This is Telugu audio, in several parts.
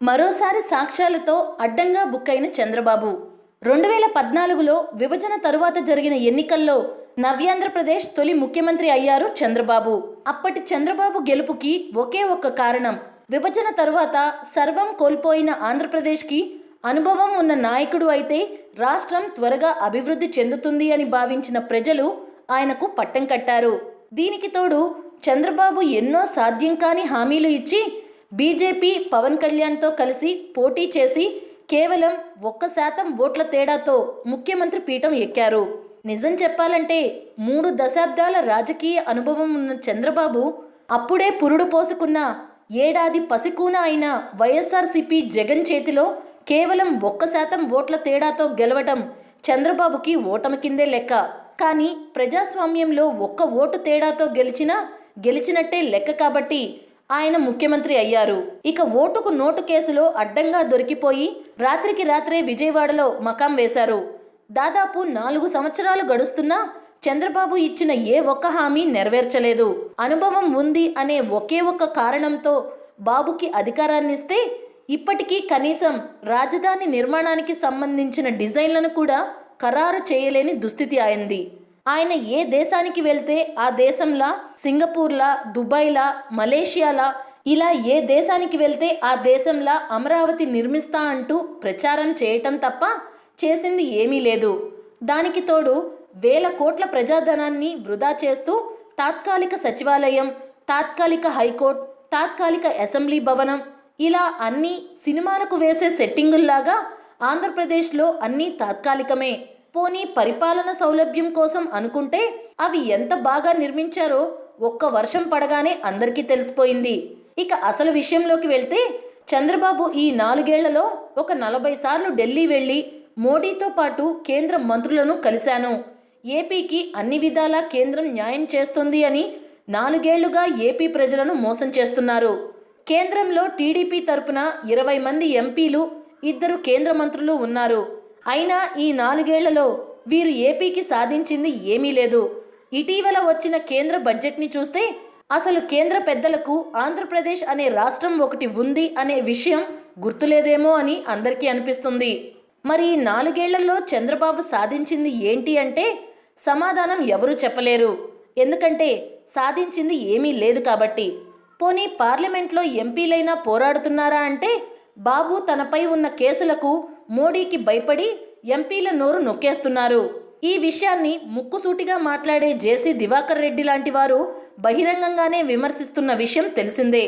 మరోసారి సాక్ష్యాలతో అడ్డంగా బుక్ అయిన చంద్రబాబు. రెండు వేల పద్నాలుగులో విభజన తరువాత జరిగిన ఎన్నికల్లో నవ్యాంధ్రప్రదేశ్ తొలి ముఖ్యమంత్రి అయ్యారు చంద్రబాబు. అప్పటి చంద్రబాబు గెలుపుకి ఒకే ఒక్క కారణం విభజన తరువాత సర్వం కోల్పోయిన ఆంధ్రప్రదేశ్కి అనుభవం ఉన్న నాయకుడు అయితే రాష్ట్రం త్వరగా అభివృద్ధి చెందుతుంది అని భావించిన ప్రజలు ఆయనకు పట్టం కట్టారు. దీనికి తోడు చంద్రబాబు ఎన్నో సాధ్యం కాని హామీలు ఇచ్చి బీజేపీ పవన్ కళ్యాణ్తో కలిసి పోటీ చేసి కేవలం ఒక్క శాతం ఓట్ల తేడాతో ముఖ్యమంత్రి పీఠం ఎక్కారు. నిజం చెప్పాలంటే మూడు దశాబ్దాల రాజకీయ అనుభవం ఉన్న చంద్రబాబు అప్పుడే పురుడు పోసుకున్న ఏడాది పసికూన అయిన వైఎస్ఆర్సీపీ జగన్ చేతిలో కేవలం ఒక్క శాతం ఓట్ల తేడాతో గెలవటం చంద్రబాబుకి ఓటమి కిందే లెక్క. కానీ ప్రజాస్వామ్యంలో ఒక్క ఓటు తేడాతో గెలిచినా గెలిచినట్టే లెక్క కాబట్టి ఆయన ముఖ్యమంత్రి అయ్యారు. ఇక ఓటుకు నోటు కేసులో అడ్డంగా దొరికిపోయి రాత్రికి రాత్రే విజయవాడలో మకాం వేశారు. దాదాపు నాలుగు సంవత్సరాలు గడుస్తున్నా చంద్రబాబు ఇచ్చిన ఏ ఒక్క హామీ నెరవేర్చలేదు. అనుభవం ఉంది అనే ఒకే ఒక్క కారణంతో బాబుకి అధికారాన్నిస్తే ఇప్పటికీ కనీసం రాజధాని నిర్మాణానికి సంబంధించిన డిజైన్లను కూడా ఖరారు చేయలేని దుస్థితి అయింది. ఆయన ఏ దేశానికి వెళ్తే ఆ దేశంలా సింగపూర్లా దుబాయ్లా మలేషియాలా ఇలా ఏ దేశానికి వెళ్తే ఆ దేశంలా అమరావతి నిర్మిస్తా అంటూ ప్రచారం చేయటం తప్ప చేసింది ఏమీ లేదు. దానికి తోడు వేల కోట్ల ప్రజాధనాన్ని వృధా చేస్తూ తాత్కాలిక సచివాలయం తాత్కాలిక హైకోర్టు తాత్కాలిక అసెంబ్లీ భవనం ఇలా అన్నీ సినిమాలకు వేసే సెట్టింగుల్లాగా ఆంధ్రప్రదేశ్లో అన్నీ తాత్కాలికమే. పోనీ పరిపాలన సౌలభ్యం కోసం అనుకుంటే అవి ఎంత బాగా నిర్మించారో ఒక్క వర్షం పడగానే అందరికీ తెలిసిపోయింది. ఇక అసలు విషయంలోకి వెళ్తే చంద్రబాబు ఈ నాలుగేళ్ళలో ఒక నలభై సార్లు ఢిల్లీ వెళ్ళి మోడీతో పాటు కేంద్ర మంత్రులను కలిశాను. ఏపీకి అన్ని విధాలా కేంద్రం న్యాయం చేస్తుంది అని నాలుగేళ్ళుగా ఏపీ ప్రజలను మోసం చేస్తున్నారు. కేంద్రంలో టీడీపీ తరపున ఇరవై మంది ఎంపీలు ఇద్దరు కేంద్ర మంత్రులు ఉన్నారు. అయినా ఈ నాలుగేళ్ళలో వీరు ఏపీకి సాధించింది ఏమీ లేదు. ఇటీవల వచ్చిన కేంద్ర బడ్జెట్ని చూస్తే అసలు కేంద్ర పెద్దలకు ఆంధ్రప్రదేశ్ అనే రాష్ట్రం ఒకటి ఉంది అనే విషయం గుర్తులేదేమో అని అందరికీ అనిపిస్తుంది. మరి ఈ నాలుగేళ్ళలో చంద్రబాబు సాధించింది ఏంటి అంటే సమాధానం ఎవరూ చెప్పలేరు. ఎందుకంటే సాధించింది ఏమీ లేదు కాబట్టి. పోనీ పార్లమెంట్లో ఎంపీలైనా పోరాడుతున్నారా అంటే బాబు తనపై ఉన్న కేసులకు మోడీకి భయపడి ఎంపీల నోరు నొక్కేస్తున్నారు. ఈ విషయాన్ని ముక్కుసూటిగా మాట్లాడే జేసీ దివాకర్ రెడ్డి లాంటి వారు బహిరంగంగానే విమర్శిస్తున్న విషయం తెలిసిందే.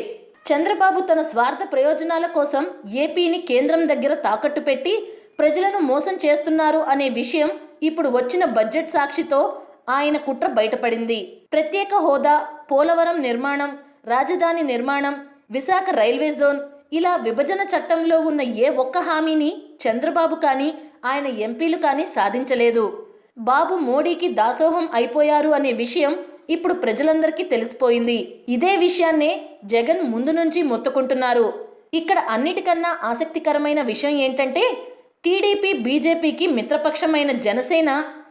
చంద్రబాబు తన స్వార్థ ప్రయోజనాల కోసం ఏపీని కేంద్రం దగ్గర తాకట్టు పెట్టి ప్రజలను మోసం చేస్తున్నారు అనే విషయం ఇప్పుడు వచ్చిన బడ్జెట్ సాక్షితో ఆయన కుట్ర బయటపడింది. ప్రత్యేక హోదా పోలవరం నిర్మాణం రాజధాని నిర్మాణం విశాఖ రైల్వే జోన్ ఇలా విభజన చట్టంలో ఉన్న ఏ ఒక్క హామీని చంద్రబాబు కానీ ఆయన ఎంపీలు కానీ సాధించలేదు. బాబు మోడీకి దాసోహం అయిపోయారు అనే విషయం ఇప్పుడు ప్రజలందరికీ తెలిసిపోయింది. ఇదే విషయాన్నే జగన్ ముందు నుంచి మొత్తుకుంటున్నారు. ఇక్కడ అన్నిటికన్నా ఆసక్తికరమైన విషయం ఏంటంటే టీడీపీ బీజేపీకి మిత్రపక్షమైన జనసేన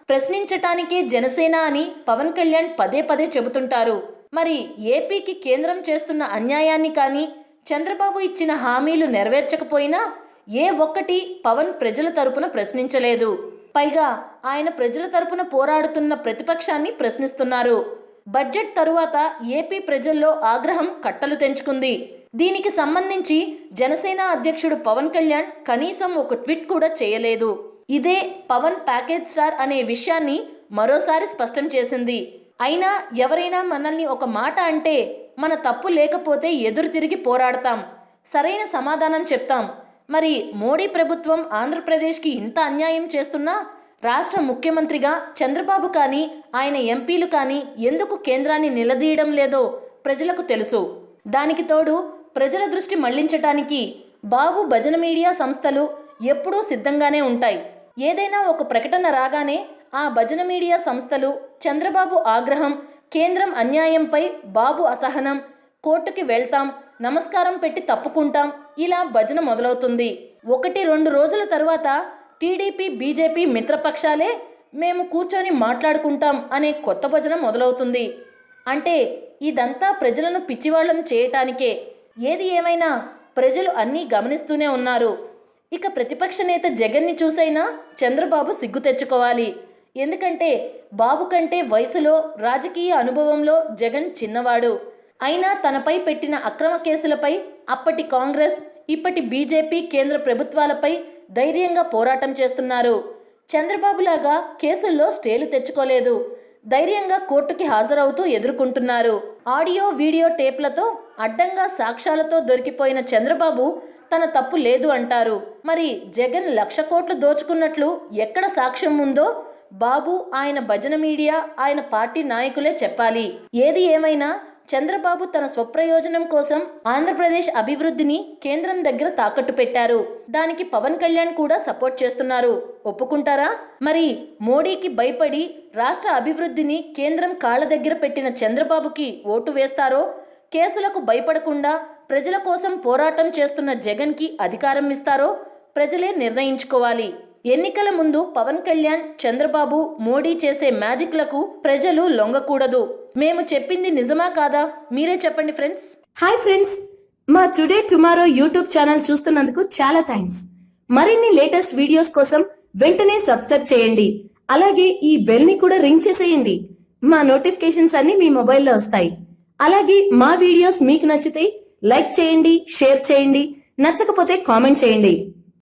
ప్రశ్నించటానికే జనసేన అని పవన్ కళ్యాణ్ పదే పదే చెబుతుంటారు. మరి ఏపీకి కేంద్రం చేస్తున్న అన్యాయాన్ని కానీ చంద్రబాబు ఇచ్చిన హామీలు నెరవేర్చకపోయినా ఏ ఒక్కటి పవన్ ప్రజల తరపున ప్రశ్నించలేదు. పైగా ఆయన ప్రజల తరపున పోరాడుతున్న ప్రతిపక్షాన్ని ప్రశ్నిస్తున్నారు. బడ్జెట్ తరువాత ఏపీ ప్రజల్లో ఆగ్రహం కట్టలు తెంచుకుంది. దీనికి సంబంధించి జనసేన అధ్యక్షుడు పవన్ కళ్యాణ్ కనీసం ఒక ట్వీట్ కూడా చేయలేదు. ఇదే పవన్ ప్యాకేజ్ స్టార్ అనే విషయాన్ని మరోసారి స్పష్టం చేసింది. అయినా ఎవరైనా మనల్ని ఒక మాట అంటే మన తప్పు లేకపోతే ఎదురు తిరిగి పోరాడతాం. సరైన సమాధానం చెప్తాం. మరి మోడీ ప్రభుత్వం ఆంధ్రప్రదేశ్కి ఇంత అన్యాయం చేస్తున్నా? రాష్ట్ర ముఖ్యమంత్రిగా చంద్రబాబు కానీ ఆయన ఎంపీలు కానీ ఎందుకు కేంద్రాన్ని నిలదీయడం లేదో ప్రజలకు తెలుసు. దానికి తోడు ప్రజల దృష్టి మళ్ళించటానికి బాబు భజన మీడియా సంస్థలు ఎప్పుడూ సిద్ధంగానే ఉంటాయి. ఏదైనా ఒక ప్రకటన రాగానే ఆ భజన మీడియా సంస్థలు చంద్రబాబు ఆగ్రహం కేంద్రం అన్యాయంపై బాబు అసహనం. కోర్టుకి వెళ్తాం. నమస్కారం పెట్టి తప్పుకుంటాం. ఇలా భజన మొదలవుతుంది. ఒకటి రెండు రోజుల తర్వాత టీడీపీ బీజేపీ మిత్రపక్షాలే మేము కూర్చొని మాట్లాడుకుంటాం అనే కొత్త భజన మొదలవుతుంది. అంటే ఇదంతా ప్రజలను పిచ్చివాళ్ళను చేయటానికే. ఏది ఏమైనా ప్రజలు అన్నీ గమనిస్తూనే ఉన్నారు. ఇక ప్రతిపక్ష నేత జగన్ని చూసైనా చంద్రబాబు సిగ్గు తెచ్చుకోవాలి. ఎందుకంటే బాబు కంటే వయసులో రాజకీయ అనుభవంలో జగన్ చిన్నవాడు. అయినా తనపై పెట్టిన అక్రమ కేసులపై అప్పటి కాంగ్రెస్ ఇప్పటి బీజేపీ కేంద్ర ప్రభుత్వాలపై ధైర్యంగా పోరాటం చేస్తున్నారు. చంద్రబాబులాగా కేసుల్లో స్టేలు తెచ్చుకోలేదు. ధైర్యంగా కోర్టుకి హాజరవుతూ ఎదుర్కొంటున్నారు. ఆడియో వీడియో టేప్లతో అడ్డంగా సాక్ష్యాలతో దొరికిపోయిన చంద్రబాబు తన తప్పు లేదు అంటారు. మరి జగన్ లక్ష కోట్లు దోచుకున్నట్లు ఎక్కడ సాక్ష్యం ఉందో బాబు ఆయన భజన మీడియా ఆయన పార్టీ నాయకులే చెప్పాలి. ఏది ఏమైనా చంద్రబాబు తన స్వప్రయోజనం కోసం ఆంధ్రప్రదేశ్ అభివృద్ధిని కేంద్రం దగ్గర తాకట్టు పెట్టారు. దానికి పవన్ కళ్యాణ్ కూడా సపోర్ట్ చేస్తున్నారు. ఒప్పుకుంటారా? మరి మోడీకి భయపడి రాష్ట్ర అభివృద్ధిని కేంద్రం కాళ్ళ దగ్గర పెట్టిన చంద్రబాబుకి ఓటు వేస్తారో? కేసులకు భయపడకుండా ప్రజల కోసం పోరాటం చేస్తున్న జగన్కి అధికారం ఇస్తారో? ప్రజలే నిర్ణయించుకోవాలి. ఎన్నికల ముందు పవన్ కళ్యాణ్ చంద్రబాబు మోడీ చేసే మ్యాజిక్లకు ప్రజలు లొంగకూడదు. మేము చెప్పింది నిజమా కాదా? మీరే చెప్పండి ఫ్రెండ్స్. Hi friends. మా టుడే టుమారో యూట్యూబ్ ఛానల్ చూస్తున్నందుకు చాలా థ్యాంక్స్ మరిన్ని లేటెస్ట్ వీడియోస్ కోసం వెంటనే సబ్స్క్రైబ్ చేయండి. అలాగే ఈ బెల్ని కూడా రింగ్ చేసేయండి. మా నోటిఫికేషన్స్ అన్ని మీ మొబైల్లో వస్తాయి. అలాగే మా వీడియోస్ మీకు నచ్చితే లైక్ చేయండి షేర్ చేయండి నచ్చకపోతే కామెంట్ చేయండి.